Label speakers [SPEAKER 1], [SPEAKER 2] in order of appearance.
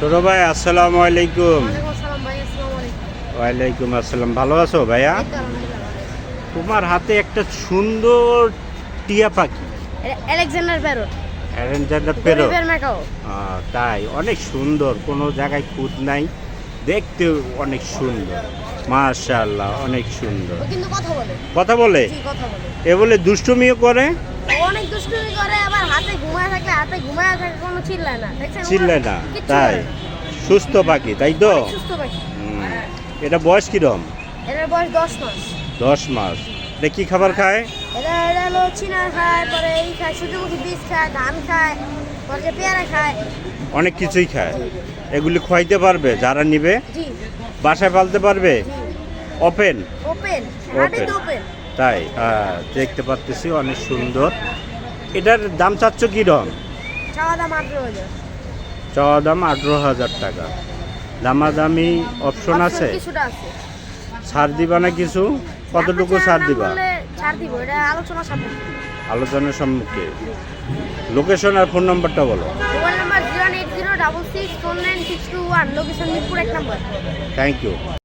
[SPEAKER 1] ছোট ভাই আসসালামু আলাইকুম।
[SPEAKER 2] ওয়ালাইকুম আসসালাম আলাইকুম।
[SPEAKER 1] ওয়ালাইকুম আসসালাম ভালো আছো ভাইয়া। তোমার হাতে একটা সুন্দর টিয়া পাখি।
[SPEAKER 2] আলেকজান্ডার
[SPEAKER 1] তাই অনেক সুন্দর কোনো জায়গায় খুদ নাই। দেখতে অনেক সুন্দর মাশাআল্লাহ অনেক সুন্দর।
[SPEAKER 2] কিন্তু কথা বলে।
[SPEAKER 1] কথা বলে? এ বলে দুষ্টুমিও করে?
[SPEAKER 2] অনেক দুষ্টুমি করে হাতে ঘুমায় থাকলে হাতে ঘুমায় থাকে কোনো চিল্লায় না। দেখছেন
[SPEAKER 1] চিল্লায় না তাই। সুস্থ পাখি তাই তো?
[SPEAKER 2] অনেক সুস্থ পাখি।
[SPEAKER 1] এটা বয়স কিরম?
[SPEAKER 2] এটার বয়স দশ মাস।
[SPEAKER 1] দশ মাস। এটা কি খাবার খায়?
[SPEAKER 2] এটা এটা হলো চিনা খায় পরে এই খায় সূর্যমুখী বীজ খায় ধান খায় পরে পেয়ারা খায়।
[SPEAKER 1] অনেক কিছুই খায়। এগুলি খাইতে পারবে যারা নিবে?
[SPEAKER 2] জি।
[SPEAKER 1] বাসায় পালতে পারবে? Open
[SPEAKER 2] open. ওপেন
[SPEAKER 1] তাই দেখতে পারতেছি অনেক সুন্দর। এটার দাম চাচ্ছ কি রকম
[SPEAKER 2] চাওয়া দাম আঠেরো হাজার।
[SPEAKER 1] টাকা। দামাদামি অপশন আছে? ছাড় দিবা না কিছু? কতটুকু ছাড় দিবা? আলোচনার সম্মুখে। লোকেশন আর ফোন নাম্বারটা বলো। Thank you